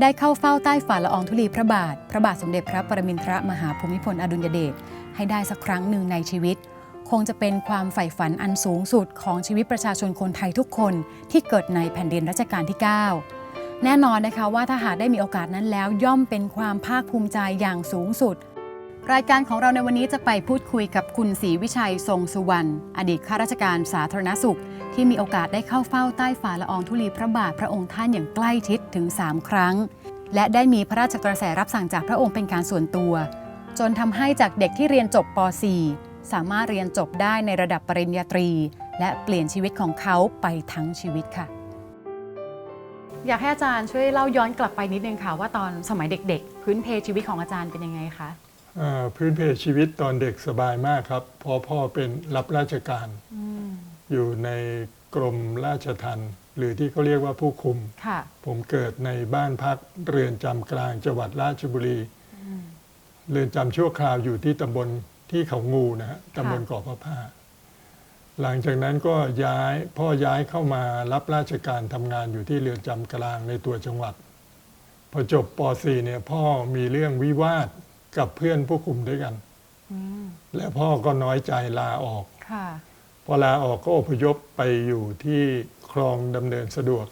ได้เข้าเฝ้าใต้ฝ่าละอองธุลีพระบาท พระบาทสมเด็จพระปรมินทรมหาภูมิพลอดุลยเดชให้ได้สักครั้งหนึ่งในชีวิต คงจะเป็นความใฝ่ฝันอันสูงสุดของชีวิตประชาชนคนไทยทุกคนที่เกิดในแผ่นดินรัชกาลที่ 9 แน่นอนนะคะว่าถ้าหากได้มีโอกาสนั้นแล้ว ย่อมเป็นความภาคภูมิใจอย่างสูงสุด รายการของเราในวันนี้จะไปพูดคุยกับคุณศรีวิชัยทรงสุวรรณอดีตข้าราชการสาธารณสุข ที่มีโอกาสได้เข้าเฝ้าใต้ฝ่าละอองธุลีพระบาทพระองค์ท่านอย่างใกล้ชิดถึง 3 ครั้ง และได้มีพระราชกระแสรับสั่งจากพระองค์เป็นการส่วนตัว จนทำให้จากเด็กที่เรียนจบป .4 สามารถเรียนจบได้ในระดับปริญญาตรี และเปลี่ยนชีวิตของเขาไปทั้งชีวิตค่ะ อยากให้อาจารย์ช่วยเล่าย้อนกลับไปนิดนึงค่ะว่าตอนสมัยเด็ก ๆ พื้นเพชีวิตของอาจารย์เป็นยังไงคะอ่าพื้นเพชีวิตตอนเด็กสบายมากครับเพราะพ่อเป็นรับราชการ อยู่ในกรมราชทัณฑ์หรือที่เขาเรียกว่าผู้คุม ค่ะ ผมเกิดในบ้านพักเรือนจำกลางจังหวัดราชบุรี เรือนจำชั่วคราวอยู่ที่ตำบลที่เขางูนะฮะตำบลเกาะพระผ้า หลังจากนั้นก็ย้ายพ่อย้ายเข้ามารับราชการทำงานอยู่ที่เรือนจำกลางในตัวจังหวัด พอจบป .4 เนี่ยพ่อมีเรื่องวิวาทกับเพื่อนผู้คุมด้วยกัน และพ่อก็น้อยใจลาออกค่ะ พอลาออกก็อพยพไปอยู่ที่คลองดำเนินสะดวก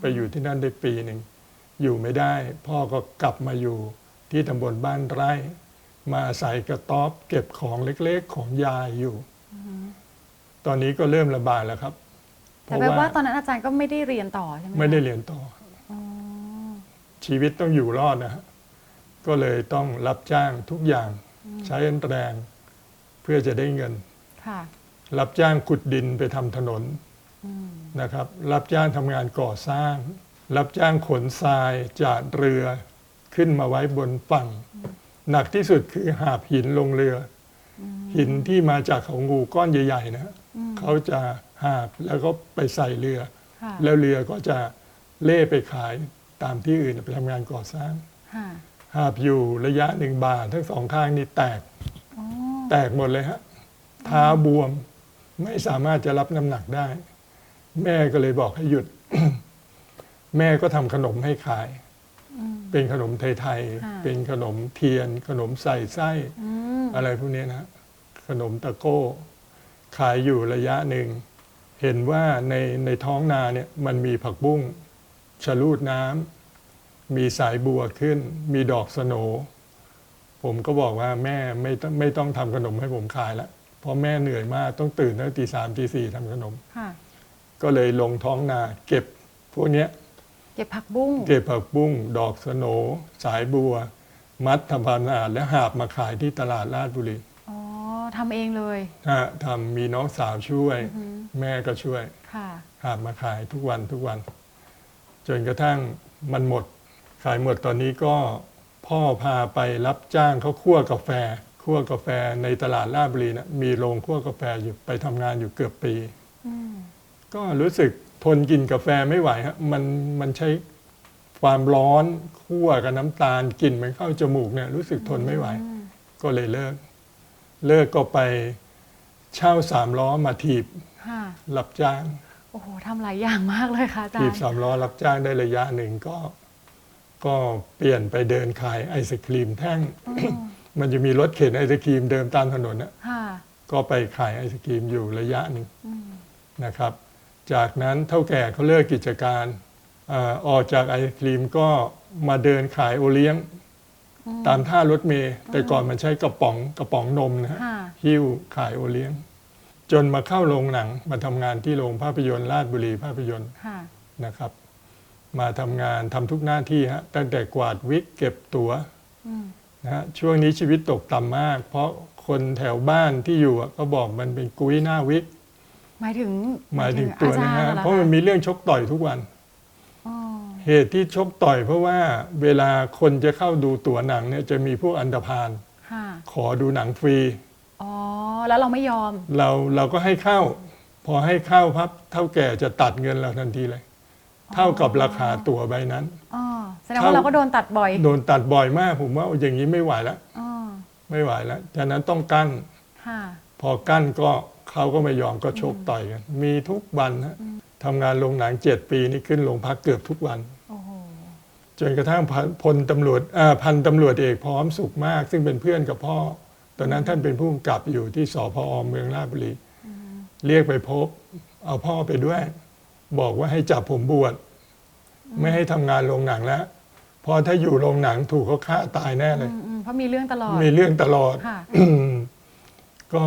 ไปอยู่ที่นั่นได้ปีหนึ่ง อยู่ไม่ได้ พ่อก็กลับมาอยู่ที่ตำบลบ้านไร่ มาอาศัยกระต๊อบเก็บของเล็กๆของยายอยู่ ตอนนี้ก็เริ่มระบาดแล้วครับเพแต่ราะแปลว่าว่าตอนนั้นอาจารย์ก็ไม่ได้เรียนต่อใช่ไหมคะไม่ได้เรียนต่ออชีวิตต้องอยู่รอดนะฮะก็เลยต้องรับจ้างทุกอย่างใช้แรงเพื่อจะได้เงินค่ะ รับจ้างขุดดินไปทำถนนนะครับ รับจ้างทำงานก่อสร้าง รับจ้างขนทรายจากเรือขึ้นมาไว้บนฝั่ง หนักที่สุดคือหาบหินลงเรือ หินที่มาจากเขางูก้อนใหญ่ๆนะเขาจะหาบแล้วก็ไปใส่เรือค่ะแล้วเรือก็จะเล่ไปขายตามที่อื่นไปทำงานก่อสร้างค่ะหาบอยู่ระยะหนึ่งบาททั้งสองข้างนี่แตกอ๋อแตกหมดเลยฮะเท้าบวม ไม่สามารถจะรับน้ำหนักได้ แม่ก็เลยบอกให้หยุด แม่ก็ทำขนมให้ขาย เป็นขนมไทยๆ เป็นขนมเทียน ขนมใส่ไส้อืมอะไรพวกนี้นะ ขนมตะโก้ ขายอยู่ระยะหนึ่ง เห็นว่าในในท้องนาเนี่ยมันมีผักบุ้งชะลูดน้ำมีสายบัวขึ้น มีดอกสโหนผมก็บอกว่าแม่ไม่ต้องไม่ต้องทำขนมให้ผมขายละเพราะแม่เหนื่อยมากต้องตื่นตั้งตีสามตีสี่ทำขนม ค่ะ ก็เลยลงท้องนาเก็บพวกเนี้ยเก็บผักบุ้ง เก็บผักบุ้ง ดอกสโหนสายบัว มัดทำพานอาดและหาบมาขายที่ตลาดราชบุรีอ๋อทำเองเลย ฮะทำมีน้องสาวช่วย แม่ก็ช่วย ค่ะ หาบมาขายทุกวันทุกวัน จนกระทั่งมันหมด ขายหมดตอนนี้ก็พ่อพาไปรับจ้างเขาคั่วกาแฟ คั่วกาแฟในตลาดราชบุรีนะมีโรงคั่วกาแฟอยู่ไปทำงานอยู่เกือบปี ก็รู้สึกทนกินกาแฟไม่ไหวฮะมันมันใช้ความร้อนคั่วกับน้ำตาลกลิ่นมันเข้าจมูกเนี่ยรู้สึกทนไม่ไหว ก็เลยเลิก เลิกก็ไปเช่าสามล้อมาถีบค่ะรับจ้าง โอ้โหทำหลายอย่างมากเลยค่ะอาจารถีบย์สามล้อรับจ้างได้ระยะหนึ่งก็ ก็เปลี่ยนไปเดินขายไอศครีมแท่ง มันจะมีรถเข็นไอศครีมเดิมตามถนนนะค่ะก็ไปขายไอศครีมอยู่ระยะหนึ่งนะครับ จากนั้นเท่าแก่เขาเลิกกิจการอาออกจากไอศครีมก็มาเดินขายโอเลี้ยง ตามท่ารถเมล์แต่ก่อนมันใช้กระป๋องกระป๋องนมนะฮะค่ะหิ้วขายโอเลี้ยง จนมาเข้าโรงหนังมาทำงานที่โรงภาพยนตร์ราชบุรีภาพยนตร์ค่ะนะครับ มาทำงานทำทุกหน้าที่ฮะตั้งแต่กวาดวิกเก็บตัว๋ว นะฮะช่วงนี้ชีวิตตกต่ำมาก เพราะคนแถวบ้านที่อยู่อะก็บอกมันเป็นกุ้ยหน้าวิกหมายถึงหมายถึงตัวอาจานะรย์ฮะหอเพราะมันมีเรื่องชกต่อยทุกวันอ๋อเหตุที่ชกต่อยเพราะว่าเวลาคนจะเข้าดูตั๋วหนังเนี่ยจะมีพวกอันดพาลค่ะขอดูหนังฟรีอ๋อแล้วเราไม่ยอม เราเราก็ให้เข้า พอให้เข้าพับเท่าแก่จะตัดเงินเราทันทีเลย เท่ากับราคาตั๋วใบนั้นอ๋อแสดงว่าเราก็โดนตัดบ่อย โดนตัดบ่อยมากผมว่าอย่างนี้ไม่ไหวแล้วอ๋อ ไม่ไหวแล้วฉะนั้นต้องกั้น ค่ะ พอกั้นก็เขาก็ไม่ยอมก็ชกต่อยกัน มีทุกวันฮะทำงานโรงหนังเจ็ดปีนี่ขึ้นโรงพักเกือบทุกวัน โอ้โห จนกระทั่งพันพลตำรวจอ่าพันตำรวจเอกพร้อมสุขมาก ซึ่งเป็นเพื่อนกับพ่อ ตอนนั้นท่านเป็นผู้กำกับอยู่ที่สพอเมืองราชบุรี เรียกไปพบ เอาพ่อไปด้วย บอกว่าให้จับผมบวชไม่ให้ทำงานโรงหนังแล้วเพราะถ้าอยู่โรงหนังถูกเขาฆ่าตายแน่เลย อืมอืมเพราะมีเรื่องตลอดมีเรื่องตลอด ค่ะ ก็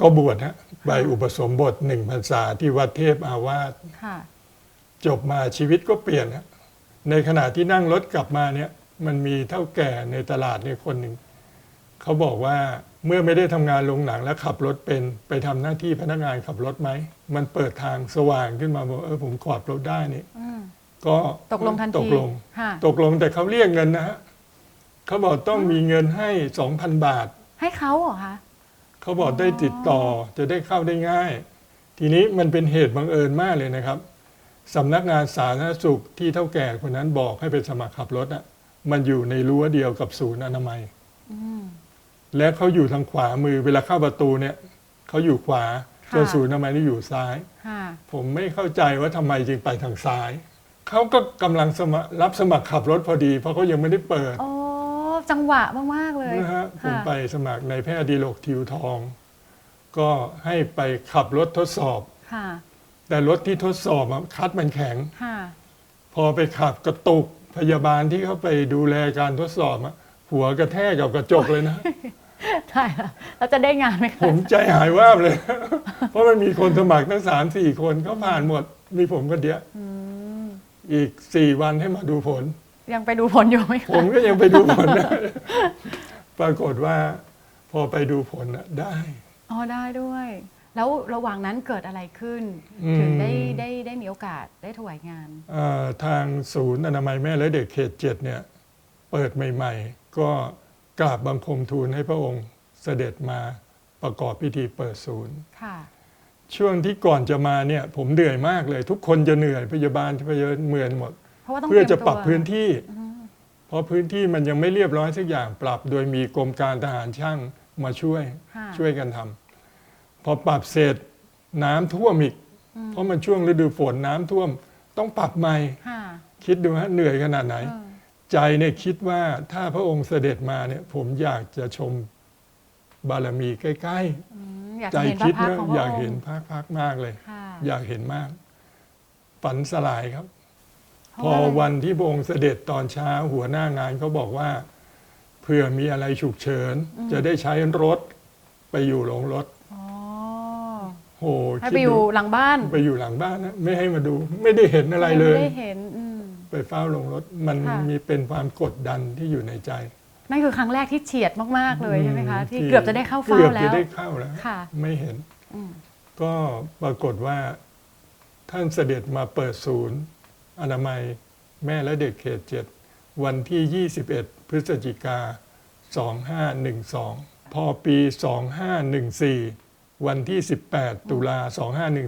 ก็บวชฮะใบอุปสมบทหนึ่งพรรษาที่วัดเทพอาวาส ค่ะ จบมาชีวิตก็เปลี่ยนฮะในขณะที่นั่งรถกลับมาเนี่ย มันมีเท่าแก่ในตลาดเนี่ยคนหนึ่งเขาบอกว่า เมื่อไม่ได้ทำงานโรงหนังแล้วขับรถเป็นไปทำหน้าที่พนักงานขับรถไหม มันเปิดทางสว่างขึ้นมาบอกเออผมขอดรถได้นี่ อืม ก็ตกลงทันทีตกลง ค่ะ ตกลงแต่เขาเรียกเงินนะฮะเขาบอกต้องมีเงินให้สองพันบาท ให้เขาเหรอคะ เขาบอกได้ติดต่อจะได้เข้าได้ง่าย ทีนี้มันเป็นเหตุบังเอิญมากเลยนะครับสำนักงานสาธารณสุขที่เท่าแก่คนนั้นบอกให้ไปสมัครขับรถอะมันอยู่ในรั้วเดียวกับศูนย์อนามัย อืม และเขาอยู่ทางขวามือเวลาเข้าประตูเนี่ยเขาอยู่ขวาค่ะส่วนศูนย์อนามัยนี่อยู่ซ้าย ค่ะ ผมไม่เข้าใจว่าทำไมจึงไปทางซ้าย เขาก็กำลังสมัครรับสมัครขับรถพอดี เพราะเขายังไม่ได้เปิดโอ้ จังหวะมาก ๆ เลยนะฮะผมค่ะไปสมัครในแพทย์ดีโลกทิวทอง ก็ให้ไปขับรถทดสอบ ค่ะ แต่รถที่ทดสอบอะคัดมันแข็ง ค่ะ พอไปขับกระตุกพยาบาลที่เขาไปดูแลการทดสอบอะหัวกระแทกกับกระจกเลยนะ ได้แล้วแล้วจะได้งานไหมผคะมใจหายวาบเลย เพราะมันมีคนสมัครตั้งสามสี่คนเขาผ่านหมด มีผมคนเดียวอืมอีกสี่วันให้มาดูผล ยังไปดูผลอยู่ไหมผคะมก็ยังไปดูผลนะ ปรากฏว่า พอไปดูผลอะได้ อ๋อได้ด้วย แล้วระหว่างนั้นเกิดอะไรขึ้น อืม ถึงได้ได้ได้มีโอกาสได้ถวายงาน เอ่อทางศูนย์อนามัยแม่และเด็กเขตเจ็ดเนี่ย เปิดใหม่ ๆ ก็ กราบบังคมทูลให้พระองค์เสด็จมาประกอบพิธีเปิดศูนย์ค่ะช่วงที่ก่อนจะมาเนี่ยผมเหนื่อยมากเลย ทุกคนจะเหนื่อยพยาบาลพยาบาลเหมือนหมด เพราะว่าต้องเพื่อจะตยมปรับตัวพื้นที่อืมเพราะพื้นที่มันยังไม่เรียบร้อยสักอย่างปรับ โดยมีกรมการทหารช่างมาช่วยค่ะช่วยกันทำพอปรับเสร็จน้ำท่วมอีกอืมเพราะมันช่วงฤดูฝนน้ำท่วม ต้องปรับใหม่ค่ะคิดดูฮะเหนื่อยขนาดไหนเออ ใจเนี่ยคิดว่าถ้าพระองค์เสด็จมาเนี่ยผมอยากจะชมบารมีใกล้อืมอยากๆใจจะเห็นพคิระดพักตนะร์ของพระอยากองเห็นค์ภาคพักๆมากเลยค่ะอยากเห็นมาก ฝันสลายครับเพราะพอว่าอะไรวันที่พระองค์เสด็จตอนเช้าหัวหน้างานเขาบอกว่าเผื่อมีอะไรฉุกเฉิน จะได้ใช้รถไปอยู่หลงรถอ๋อโหให้คิไปดอยู่ดูหลังบ้าน ไปอยู่หลังบ้านนะไม่ให้มาดู ไม่ได้เห็นอะไรเลยไม่ได้เห็นอืม ไปเฝ้าลงรถ มันค่ะ มีเป็นความกดดันที่อยู่ในใจนั่นคือครั้งแรกที่เฉียดมาก ๆ เลยใช่ไหมคะที่ที่เกือบจะได้เข้าเฝ้าเกือบแล้จะว ได้เข้าแล้ว ค่ะ ไม่เห็น อืมก็ปรากฏว่าท่านเสด็จมาเปิดศูนย์ อนามัยแม่และเด็กเขตเจ็ดวันที่ 21 พฤศจิกา 2512 พอปี 2514 วันที่ 18 ตุลา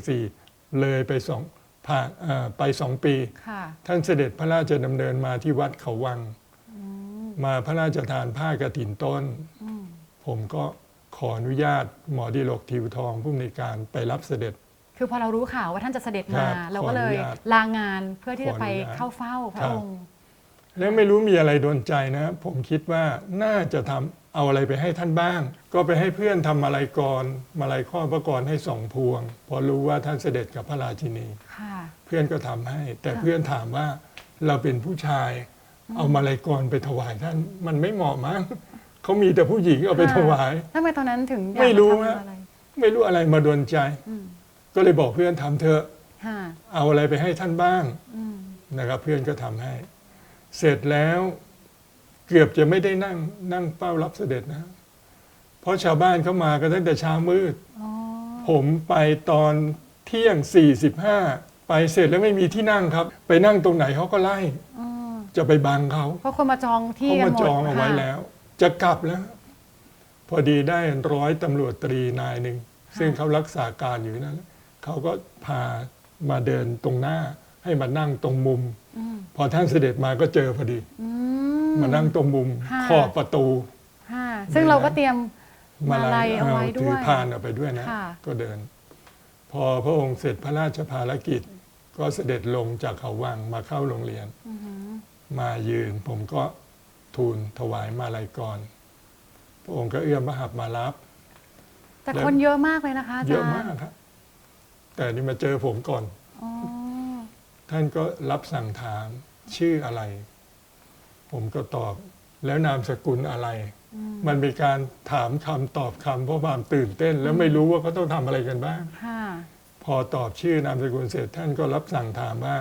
2514 เลยไปสอง ผ่านเอ่อไปสองปีค่ะท่านเสด็จพระราชดำเนินมาที่วัดเขาวังอืมมาพระราชทานผ้ากฐินต้นอืมผมก็ขออนุญาตหมอดีโลกทิวทองผู้อำนวยการไปรับเสด็จ คือพอเรารู้ข่าวว่าท่านจะเสด็จครัมาบเราก็เลยขออนุญาตลางานเพื่อที่จะไปขออนุญาตเข้าเฝ้าพครัระบองค์ แล้วไม่รู้มีอะไรโดนใจนะ ผมคิดว่าน่าจะทำ เอาอะไรไปให้ท่านบ้าง ก็ไปให้เพื่อนทำมาลัยกรมาลัยข้อพระกรให้สองพวง พอรู้ว่าท่านเสด็จกับพระราชินี ค่ะ เพื่อนก็ทำให้ แต่ค่ะเพื่อนถามว่าเราเป็นผู้ชาย เอามาลัยกรไปถวายท่านมันไม่เหมาะมั้งเขามีแต่ผู้หญิงเอาไปถวาย ทำไมตอนนั้นถึงอยากไม่รู้ทำฮะอะไรไม่รู้อะไรมาโดนใจ อืมก็เลยบอกเพื่อนทำเถอะค่ะเอาอะไรไปให้ท่านบ้าง อืมนะครับเพื่อนก็ทำให้ เสร็จแล้ว เกือบจะไม่ได้นั่งนั่งเป้ารับเสด็จนะ เพราะชาวบ้านเขามากันตั้งแต่เช้ามืดอ๋อผมไปตอนเที่ยง 45 ไปเสร็จแล้วไม่มีที่นั่งครับ ไปนั่งตรงไหนเขาก็ไล่อืมจะไปบังเขาเพราะคนมาจองที่เขากันมาหมดจองเอาไว้ค่ะแล้ว จะกลับแล้ว พอดีได้ร้อยตำรวจตรีนายหนึ่ง ซึ่งเขารักษาการอยู่นั่นเขาก็พามาเดินตรงหน้าให้มานั่งตรงมุมอืมพอท่านเสด็จมาก็เจอพอดีอื มานั่งตรงมุมค่ะ ขอบประตู ค่ะ ซึ่งเราก็เตรียมมาลัยเอาไว้ถืด้วยพานเอาไปด้วยนะ ค่ะ ก็เดิน พอพระองค์เสร็จพระราชภารกิจ ก็เสด็จลงจากเขาวังมาเข้าโรงเรียน อือหือมายืน ผมก็ทูลถวายมาลัยก่อนพระองค์ก็เอื้อมพระหัตถ์มารับ แต่คนเยอะมากเลยนะคะอาเยจารอะย์มากครับแต่นี่มาเจอผมก่อน อ๋อท่านก็รับสั่งถามชื่ออะไร ผมก็ตอบ แล้วนามสกุลอะไร มันเป็นการถามคำตอบคำเพราะความตื่นเต้น แล้วไม่รู้ว่าเขาต้องทำอะไรกันบ้าง ค่ะพอตอบชื่อนามสกุลเสร็จท่านก็รับสั่งถามว่า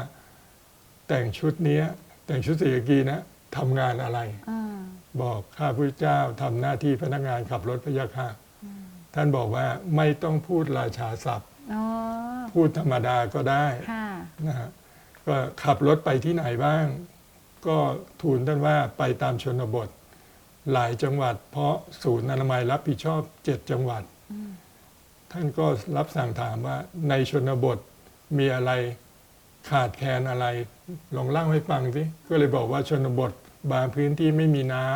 แต่งชุดเนี้ย แต่งชุดสีกากีนะทำงานอะไร อ่าบอกข้าพุทธเจ้าทำหน้าที่พนักงานขับรถพระยาค่ะท่านบอกว่าไม่ต้องพูดราชาศัพท์ อ๋อพูดธรรมดาก็ได้ค่ะนะฮะก็ขับรถไปที่ไหนบ้าง ก็ทูลท่านว่าไปตามชนบท หลายจังหวัด เพราะศูนย์อนามัยรับผิดชอบเจ็ดจังหวัด ท่านก็รับสั่งถามว่าในชนบทมีอะไรขาดแคลนอะไรลองเล่าให้ฟังสิก็เลยบอกว่าชนบท บางพื้นที่ไม่มีน้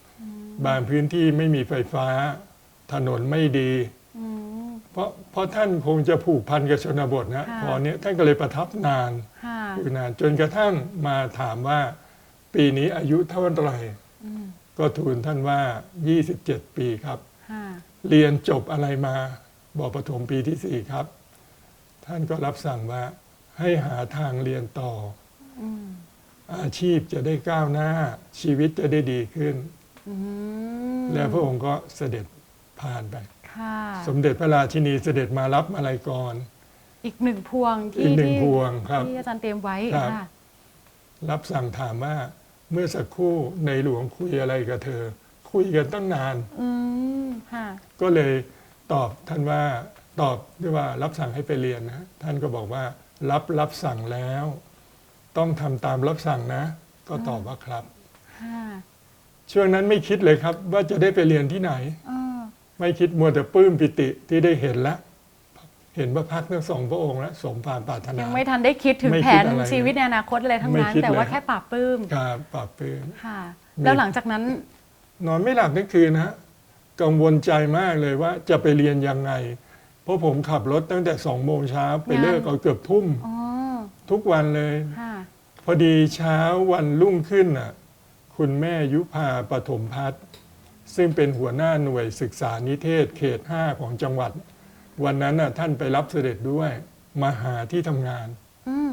ำบางพื้นที่ไม่มีไฟฟ้า ถนนไม่ดีอืมเพราะเพราะท่านคงจะผูกพันกับชนบทนะค่ะพอเนี้ยท่านก็เลยประทับนานค่ะอยู่นานจนกระทั่งมาถามว่า ปีนี้อายุเท่าไหร่อืมก็ทูลท่านว่า 27 ปีครับค่ะเรียนจบอะไรมาบอกปฐมปีที่สี่ครับ ท่านก็รับสั่งว่าให้หาทางเรียนต่ออืมอาชีพจะได้ก้าวหน้า ชีวิตจะได้ดีขึ้นอืมแล้วพระองค์ก็เสด็จผ่านไปค่ะสมเด็จพระราชินีเสด็จมารับอะไรก่อน อีกหนึ่งพวงที่อีกหนึ่งที่พวงครับที่อาจารย์เตรียมไว้ครับค่ะรับสั่งถามว่า เมื่อสักครู่ในหลวงคุยอะไรกับเธอ คุยกันตั้งนาน อืมค่ะ ก็เลยตอบท่านว่าตอบด้วยว่ารับสั่งให้ไปเรียนนะท่านก็บอกว่า รับรับสั่งแล้ว ต้องทำตามรับสั่งนะ ก็ตอบว่าครับ ค่ะช่วงนั้นไม่คิดเลยครับ ว่าจะได้ไปเรียนที่ไหน เออไม่คิดมัวแต่ปลื้มปิติที่ได้เห็นแล้ว เห็นพระพักตร์ทั้งสองพระองค์แล้วสมภารปรารถนา ยังไม่ทันได้คิดถึงไม่แผคิดนอะไรชีวิตในอนาคตอะไรทั้งไม่นั้นคิดแต่ว่าเลย แค่ปราบปลื้มการปรับปลื้ม ค่ะ มี แล้วหลังจากนั้นนอนไม่หลับทั้งคืนนะฮะกังวลใจมากเลยว่าจะไปเรียนยังไง เพราะผมขับรถตั้งแต่สองโมงเช้าไปงานเลิกเอาเกือบทุ่มอ๋อทุกวันเลย ค่ะ พอดีเช้าวันรุ่งขึ้นน่ะคุณแม่ยุพาปฐมพัฒน์ซึ่งเป็นหัวหน้าหน่วยศึกษานิเทศเขต 5 ของจังหวัด วันนั้นน่ะท่านไปรับเสด็จด้วย มาหาที่ทำงาน อืม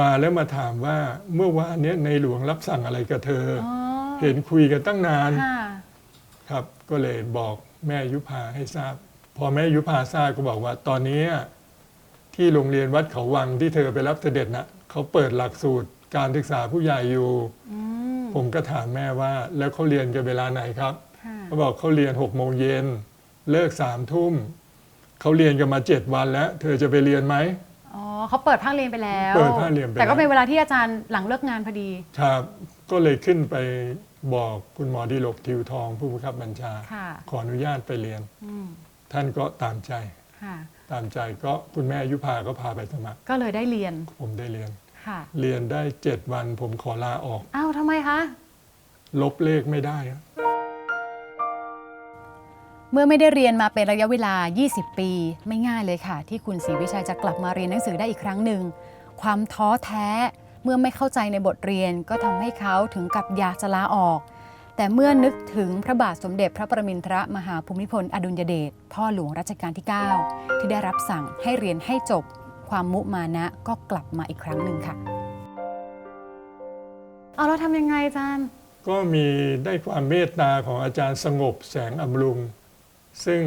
มาแล้วมาถามว่าเมื่อวานเนี้ยในหลวงรับสั่งอะไรกับเธออ๋อเห็นคุยกันตั้งนานค่ะครับ ก็เลยบอกแม่ยุพาให้ทราบ พอแม่ยุพาทราบก็บอกว่า ตอนนี้ที่โรงเรียนวัดเขาวังที่เธอไปรับเสด็จนะเขาเปิดหลักสูตรการศึกษาผู้ใหญ่อยู่ อืมผมก็ถามแม่ว่า แล้วเขาเรียนกันเวลาไหนครับ ค่ะเขาบอกเขาเรียนหกโมงเย็นเลิกสามทุ่ม เขาเรียนกันมาเจ็ดวันแล้ว เธอจะไปเรียนไหม อ๋อเขาเปิดภาคเรียนไปแล้ว เปิดภาคเรียนไปแต่ก็แล้วเป็นเวลาที่อาจารย์หลังเลิกงานพอดี ครับก็เลยขึ้นไปบอกคุณหมอดีลกทิวทองผู้บังคับบัญชา ค่ะ ขออนุญาตไปเรียน อืมท่านก็ตามใจ ค่ะ ตามใจก็คุณแม่ยุพาก็พาไปสมัคร ก็เลยได้เรียนผมได้เรียน ค่ะเรียนได้เจ็ดวันผมขอลาออก อ้าวทำไมคะ ลบเลขไม่ได้อะ เมื่อไม่ได้เรียนมาเป็นระยะเวลา 20 ปี ไม่ง่ายเลยค่ะ ที่คุณศรีวิชัยจะกลับมาเรียนหนังสือได้อีกครั้งหนึ่ง ความท้อแท้เมื่อไม่เข้าใจในบทเรียนก็ทำให้เขาถึงกับอยากจะลาออก แต่เมื่อนึกถึงพระบาทสมเด็จพระประมินทรมหาภูมิพลอดุลยเดชพ่อหลวงรัชกาลที่ 9 ที่ได้รับสั่งให้เรียนให้จบ ความมุมานะก็กลับมาอีกครั้งหนึ่งค่ะเอาเราทำยังไงอาจารย์ ก็มีได้ความเมตตาของอาจารย์สงบแสงอำรุง ซึ่ง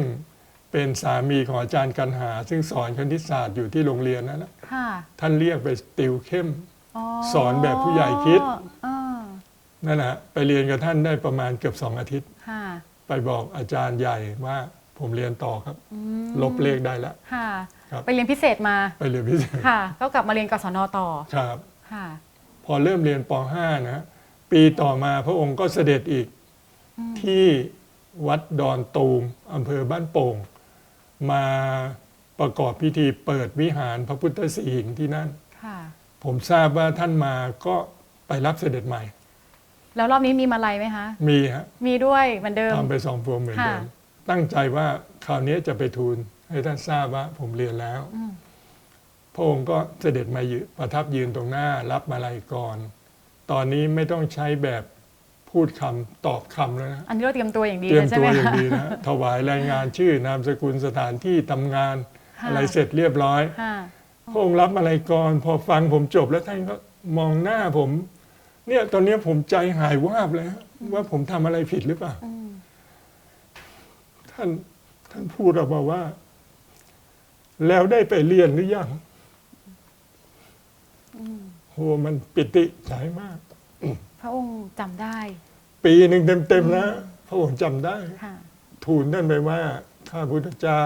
เป็นสามีของอาจารย์กันหา ซึ่งสอนคณิตศาสตร์อยู่ที่โรงเรียนนั่นแหละค่ะท่านเรียกไปติวเข้มอ๋อสอนแบบผู้ใหญ่คิดอ่านั่นแหละไปเรียนกับท่านได้ประมาณเกือบสองอาทิตย์ ค่ะไปบอกอาจารย์ใหญ่ว่าผมเรียนต่อครับ อืมลบเลขได้แล้ว ค่ะ ครับ ไปเรียนพิเศษมา ไปเรียนพิเศษค่ะ ก็กลับมาเรียนกศนต่อ ครับ ค่ะ พอเริ่มเรียนป .5 นะปีต่อมาพระองค์ก็เสด็จอีกอืมที่ วัดดอนตูมอำเภอบ้านโป่ง มาประกอบพิธีเปิดวิหารพระพุทธสีหิงค์ที่นั่น ค่ะ ผมทราบว่าท่านมาก็ไปรับเสด็จใหม่ แล้วรอบนี้มีมาลัยไหมคะ มีฮะมีด้วยเหมือนเดิม ทำไปสองพวงเหมือนเดิม ค่ะ ตั้งใจว่าคราวนี้จะไปทูลให้ท่านทราบว่าผมเรียนแล้ว อืมพระองค์ก็เสด็จมายืนประทับยืนตรงหน้ารับมาลัยก่อน ตอนนี้ไม่ต้องใช้แบบ พูดคำตอบคำแล้วนะอันนี้เราเตรียมตัวอย่างดีเตรีเลยยมใช่ตัวไหมอย่างคะดีนะถวายรายงานชื่อนามสกุลสถานที่ทำงานค่ะอะไรเสร็จเรียบร้อยค่ะพระองค์รับอะไรก่อนพอฟังผมจบแล้วท่านก็มองหน้าผม เนี่ยตอนนี้ผมใจหายวาบเลยฮะว่าผมทำอะไรผิดหรือเปล่าอืมท่านท่านพูดออกมาว่า แล้วได้ไปเรียนหรือยังโหมันปิติใจมาก พระองค์จำได้ปีหนึ่งเต็มๆนะพระองค์จำได้ ค่ะ ทูลท่านไปว่าข้าพุทธเจ้า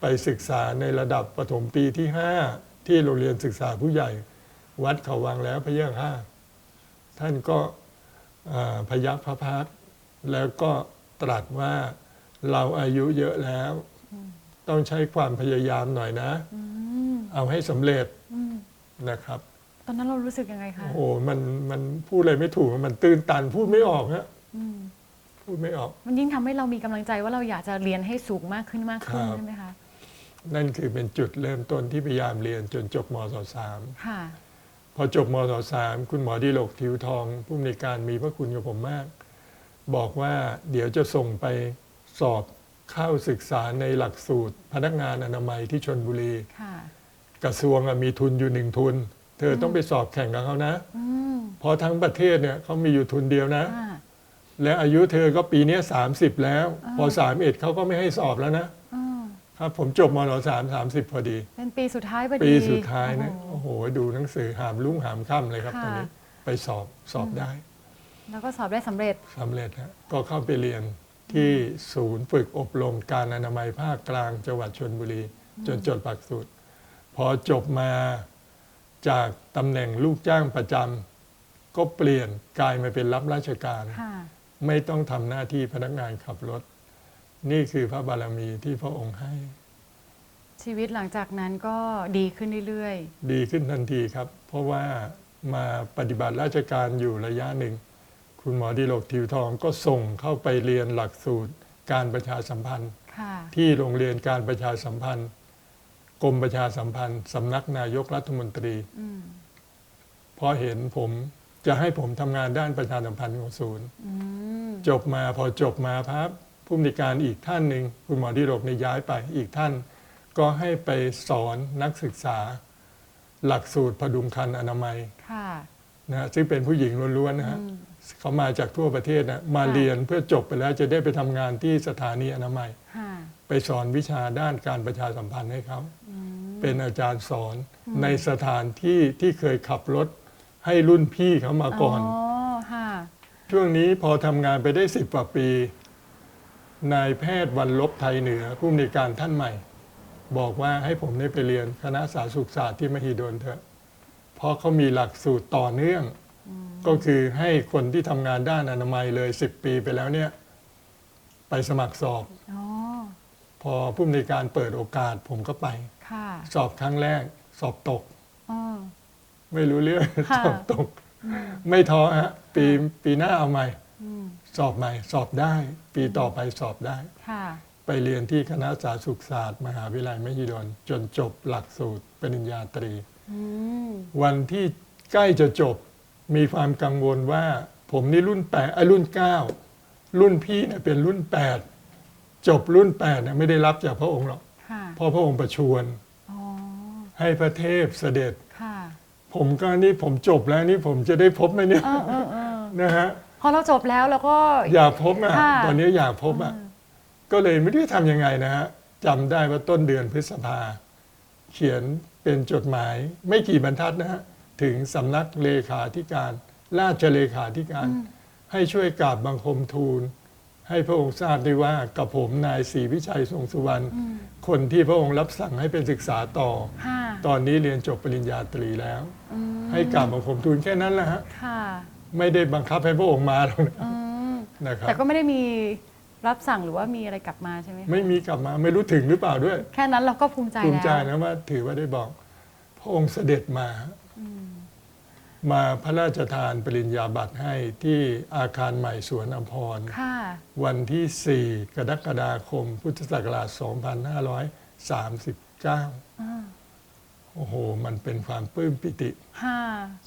ไปศึกษาในระดับประถมปีที่ห้าที่โรงเรียนศึกษาผู้ใหญ่ วัดเขาวังแล้วพระเยาค่ะท่านก็อ่าพยักพระพักตร์แล้วก็ตรัสว่าเราอายุเยอะแล้ว ต้องใช้ความพยายามหน่อยนะอืมเอาให้สำเร็จอืมนะครับ ตอนนั้นเรารู้สึกยังไงคะ โอ้โหมันมันพูดอะไรไม่ถูกมันตื้นตันพูดไม่ออกฮะอืมพูดไม่ออก มันยิ่งทำให้เรามีกำลังใจว่าเราอยากจะเรียนให้สูงมากขึ้นมากขึ้นครับ ใช่ไหมคะ นั่นคือเป็นจุดเริ่มต้นที่พยายามเรียนจนจบมศสามค่ะ พอจบมศสามคุณหมอดีโลกทิวทองผู้อำนวยการมีพระคุณกับผมมาก บอกว่าเดี๋ยวจะส่งไปสอบเข้าศึกษาในหลักสูตร พนักงานอนามัยที่ชนบุรี ค่ะ กระทรวงอะมีทุนอยู่หนึ่งทุนเธอต้องไปสอบแข่งกับเขานะอืมเพราะทั้งประเทศเนี่ยเขามีอยู่ทุนเดียวนะค่ะและอายุเธอก็ปีเนี้สามสิบแล้วอ่าพอสามเอ็ดเขาก็ไม่ให้สอบแล้วนะอืมครับผมจบมศสามสามสิบพอดี เป็นปีสุดท้ายพอดี ปีสุดท้ายนะโอ้โหโอ้โหดูหนังสือหามลุ่งหามค่ำเลยครับค่ะตอนนี้ไปสอบสอบได้ แล้วก็สอบได้สำเร็จสำเร็จฮะก็เข้าไปเรียนที่ศูนย์ฝึกอบรมการอนามัยภาคกลางจังหวัดชนบุรี จนจดหลักสูตรพอจบมา จากตำแหน่งลูกจ้างประจำก็เปลี่ยนกลายมาเป็นรับราชการ ค่ะ ไม่ต้องทำหน้าที่พนักงานขับรถ นี่คือพระบารมีที่พระองค์ให้ชีวิตหลังจากนั้นก็ดีขึ้นเรื่อยดีขึ้นทันทีครับ เพราะว่ามาปฏิบัติราชการอยู่ระยะหนึ่ง คุณหมอดีโลกทิวทองก็ส่งเข้าไปเรียนหลักสูตรการประชาสัมพันธ์ ๆ ค่ะ ที่โรงเรียนการประชาสัมพันธ์ กรมประชาสัมพันธ์สำนักนายกรัฐมนตรีอืมเพราะเห็นผมจะให้ผมทำงานด้านประชาสัมพันธ์ของศูนย์อืมจบมาพอจบมาพับผู้อำนวยการอีกท่านหนึ่งคุณหมอดีโลกในยย้ายไปอีกท่าน ก็ให้ไปสอนนักศึกษา หลักสูตรพดุงคันอนามัยค่ะนะฮะซึ่งเป็นผู้หญิงล้วนๆนะฮะอืมเขามาจากทั่วประเทศนะมาค่ะเรียนเพื่อจบไปแล้วจะได้ไปทำงานที่สถานีอนามัยค่ะไปสอนวิชาด้านการประชาสัมพันธ์ให้เขาอืม เป็นอาจารย์สอนในสถานที่ที่เคยขับรถให้รุ่นพี่เขามาก่อน อ๋อค่ะ ช่วงนี้พอทำงานไปได้สิบกว่าปี นายแพทย์วันลบไทยเหนือ ผู้อำนวยการท่านใหม่ บอกว่าให้ผมได้ไปเรียนคณะสาธารณสุขศาสตร์ที่มหิดลเถอะ เพราะเขามีหลักสูตรต่อเนื่อง ก็คือให้คนที่ทำงานด้านอนามัยเลยสิบปีไปแล้วเนี่ย ไปสมัครสอบ อ๋อ พอผู้อำนวยการเปิดโอกาสผมก็ไป ค่ะสอบครั้งแรก สอบตก อ๋อ ไม่รู้เรื่อง ค่ะ สอบตก ไม่ท้อฮะปีปีหน้าเอาใหม่ อืมสอบใหม่ สอบได้ ปีต่อไปสอบได้ ค่ะ ไปเรียนที่คณะสาธารณสุขศาสตร์ มหาวิทยาลัยมหิดลจนจบหลักสูตรปริญญาตรี อืมวันที่ใกล้จะจบมีความกังวลว่า ผมนี่รุ่นแปดไอ้ยรุ่นเก้ารุ่นพี่เนี่ยเป็นรุ่นแปด จบรุ่นแปดเนี่ยไม่ได้รับจากพระองค์หรอกค่ะเพราะพระองค์ประชวรอ๋อให้พระเทพเสด็จ ค่ะผมก็นี่ผมจบแล้วนี่ผมจะได้พบไหมเนี่ยเออเออเออนะฮะพอเราจบแล้วเราก็ อยากพบอะค่ะ ตอนนี้อยากพบอะก็เลยไม่ได้ทำยังไงนะฮะจำได้ว่าต้นเดือนพฤษภา เขียนเป็นจดหมาย ไม่กี่บรรทัดนะฮะถึงสำนักเลขาธิการ ราชเลขาธิการ ให้ช่วยกราบบังคมทูล ให้พระองค์ทราบได้ว่ากับผมนายศรีวิชัยทรงสุวรรณอืมคนที่พระองค์รับสั่งให้เป็นศึกษาต่อค่ะตอนนี้เรียนจบปริญญาตรีแล้วอืมให้กราบบังคมทูลแค่นั้นแหละฮะค่ะไม่ได้บังคับให้พระองค์มาหรอกนะอืมนะครับแต่ก็ไม่ได้มีรับสั่งหรือว่ามีอะไรกลับมาใช่ไหมคะไม่มีกลับมาไม่รู้ถึงหรือเปล่าด้วย แค่นั้นเราก็ภูมิใจภูมิใจแล้วนะว่าถือว่าได้บอก พระองค์เสด็จมา มาพระราชทานปริญญาบัตรให้ที่อาคารใหม่สวนอภรณ์ค่ะวันที่ 4 กรกฎาคม พุทธศักราช 2539 อ่าโอ้โห มันเป็นความปลื้มปิติ ค่ะ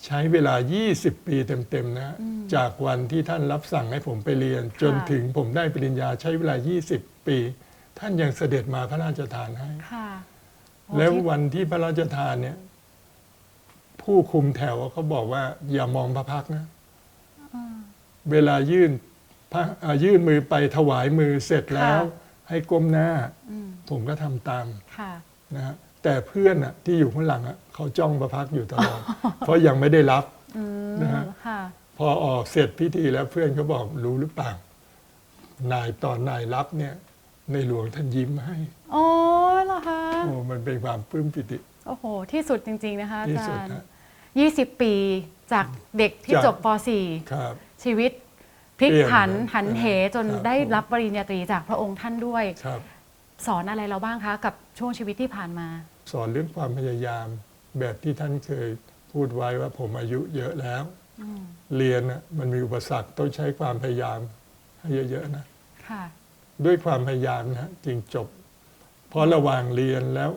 ใช้เวลา 20 ปีเต็มๆนะ จากวันที่ท่านรับสั่งให้ผมไปเรียน จนถึงผมได้ปริญญาใช้เวลา 20 ปี ท่านยังเสด็จมาพระราชทานให้ ค่ะโอ้แล้วที่วันที่พระราชทานเนี่ย ผู้คุมแถวเขาบอกว่า อย่ามองพระพักตร์นะเวลายื่นพระอ่ายื่นมือไปถวายมือเสร็จแล้ว ให้ก้มหน้าอืมผมก็ทำตามค่ะนะฮะแต่เพื่อนอะที่อยู่ข้างหลังอะเขาจ้องพระพักตร์อยู่ตลอด เพราะยังไม่ได้รับอืมนะฮะค่ะพอออกเสร็จพิธีแล้วเพื่อนเขาบอกรู้หรือเปล่านายตอนนายรับเนี่ย ในหลวงท่านยิ้มให้โอ้เหรอคะโอ้มันเป็นความปลื้มปิติ โอ้โห ที่สุดจริง ๆ นะคะอาที่จาสุดรย์ ฮะ 20 ปีจากเด็กที่จาก จบป ครับ .4 ชีวิตพลิกเปลี่ยนผันเลยหันเหจนครับ ได้ผมรับปริญญาตรีจากพระองค์ท่านด้วย ครับ สอนอะไรเราบ้างคะ กับช่วงชีวิตที่ผ่านมา สอนเรื่องความพยายามแบบที่ท่านเคยพูดไว้ว่าผมอายุเยอะแล้ว เรียนน่ะมันมีอุปสรรคต้องใช้ความพยายามให้เยอะๆนะ ค่ะ ด้วยความพยายามนะฮะจึงจบ เพราะระหว่างเรียนแล้ว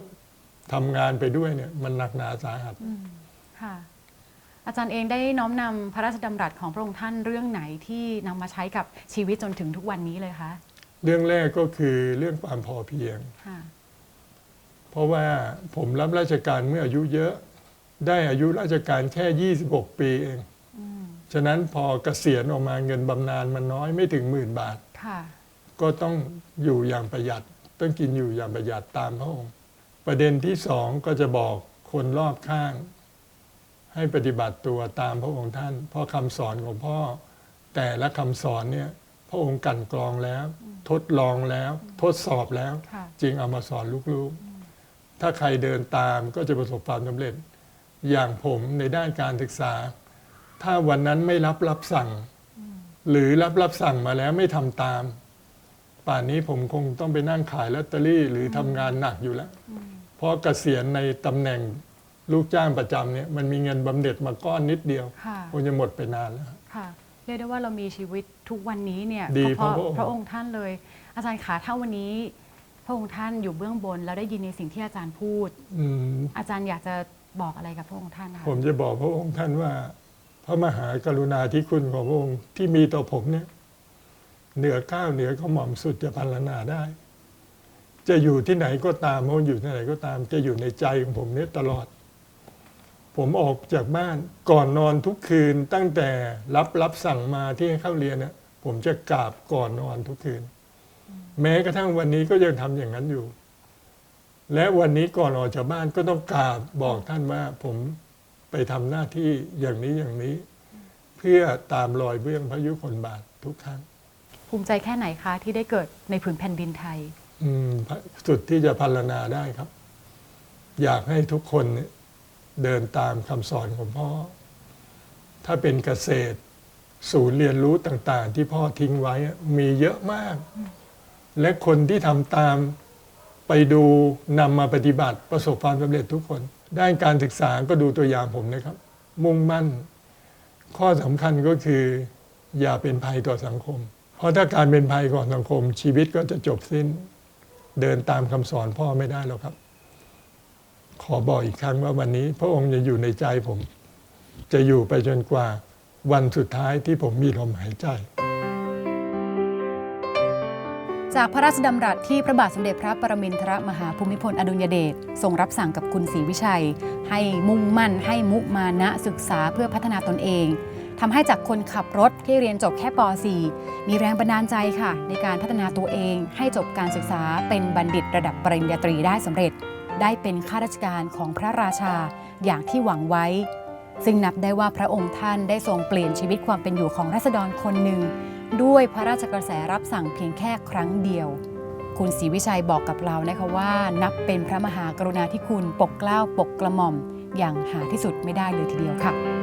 ทำงานไปด้วยเนี่ยมันหนักหนาสาหัสค่ะ อาจารย์เองได้น้อมนำพระราชดำรัสของพระองค์ท่านเรื่องไหนที่นำมาใช้กับชีวิตจนถึงทุกวันนี้เลยคะเรื่องแรกก็คือเรื่องความพอเพียง ค่ะ เพราะว่าผมรับราชการเมื่ออายุเยอะ ได้อายุราชการแค่ 26 ปีเองฉะนั้นพอเกษียณออกมาเงินบำนาญมันน้อยไม่ถึงหมื่นบาท ค่ะ ก็ต้องอยู่อย่างประหยัด ต้องกินอยู่อย่างประหยัดตามพระองค์ ประเด็นที่สองก็จะบอกคนรอบข้าง ให้ปฏิบัติตัวตามพระองค์ท่าน เพราะคำสอนของพ่อ แต่ละคำสอนเนี่ยพระองค์กลันกรองแล้ว ทดลองแล้ว ทดสอบแล้วค่ะจึงเอามาสอนลูกๆ ถ้าใครเดินตามก็จะประสบความสำเร็จ อย่างผมในด้านการศึกษา ถ้าวันนั้นไม่รับรับสั่ง หรือรับรับสั่งมาแล้วไม่ทำตาม ป่านนี้ผมคงต้องไปนั่งขายลอตเตอรี่ หรือทำงานหนักอยู่แล้ว เพราะเกษียณในตำแหน่งลูกจ้างประจำเนี่ยมันมีเงินบำเหน็จมาก้อนนิดเดียวค่ะคงจะหมดไปนานแล้วค่ะเรียกได้ว่าเรามีชีวิตทุกวันนี้เนี่ยดีก็เพราะเพราะพระองค์พระองค์ท่านเลย อาจารย์ขาถ้าวันนี้ พระองค์ท่านอยู่เบื้องบน แล้วได้ยินในสิ่งที่อาจารย์พูดอืมอาจารย์อยากจะบอกอะไรกับพระองค์ท่านคะผมจะบอกพระองค์ท่านว่า พระมหากรุณาธิคุณของพระองค์ที่มีต่อผมเนี่ย เหนือก้าวเหนือก็หม่อมสุดจะพันลนาได้ จะอยู่ที่ไหนก็ตามพระอยู่ที่ไหนก็ตาม จะอยู่ในใจของผมเนี่ยตลอด ผมออกจากบ้านก่อนนอนทุกคืนตั้งแต่รับรับสั่งมาที่ให้เข้าเรียนเนี่ยผมจะกราบก่อนนอนทุกคืน แม้กระทั่งวันนี้ก็ยังทำอย่างนั้นอยู่ และวันนี้ก่อนออกจากบ้านก็ต้องกราบบอกท่านว่า ผมไปทำหน้าที่อย่างนี้อย่างนี้ เพื่อตามรอยเบื้องพระยุคลบาททุกครั้งภูมิใจแค่ไหนคะที่ได้เกิดในผืนแผ่นดินไทย สุดที่จะพัลนาได้ครับ อยากให้ทุกคนเดินตามคำสอนของพ่อ ถ้าเป็นเกษตร ศูนย์เรียนรู้ต่าง ๆ ที่พ่อทิ้งไว้มีเยอะมาก และคนที่ทำตามไปดูนำมาปฏิบัติประสบความสำเร็จทุกคน ด้านการศึกษาก็ดูตัวอย่างผมนะครับ มุ่งมั่น ข้อสำคัญก็คือ อย่าเป็นภัยต่อสังคม เพราะถ้าการเป็นภัยก่อสังคม ชีวิตก็จะจบสิ้น เดินตามคำสอนพ่อไม่ได้หรอกครับ ขอบอกอีกครั้งว่าวันนี้ พระองค์จะอยู่ในใจผม จะอยู่ไปจนกว่าวันสุดท้ายที่ผมมีลมหายใจ จากพระราชดำรัสที่พระบาทสมเด็จพระปรมินทรมหาภูมิพลอดุลยเดชทรงรับสั่งกับคุณศรีวิชัย ให้มุ่งมั่นให้มุมานะศึกษาเพื่อพัฒนาตนเอง ทำให้จากคนขับรถที่เรียนจบแค่ป .4 มีแรงบันดาลใจค่ะ ในการพัฒนาตัวเองให้จบการศึกษาเป็นบัณฑิตระดับปริญญาตรีได้สำเร็จ ได้เป็นข้าราชการของพระราชาอย่างที่หวังไว้ ซึ่งนับได้ว่าพระองค์ท่านได้ทรงเปลี่ยนชีวิตความเป็นอยู่ของราษฎรคนหนึ่ง ด้วยพระราชกระแสรับสั่งเพียงแค่ครั้งเดียว คุณศรีวิชัยบอกกับเรานะคะว่า นับเป็นพระมหากรุณาธิคุณปกเกล้าปกกระหม่อม อย่างหาที่สุดไม่ได้เลยทีเดียวค่ะ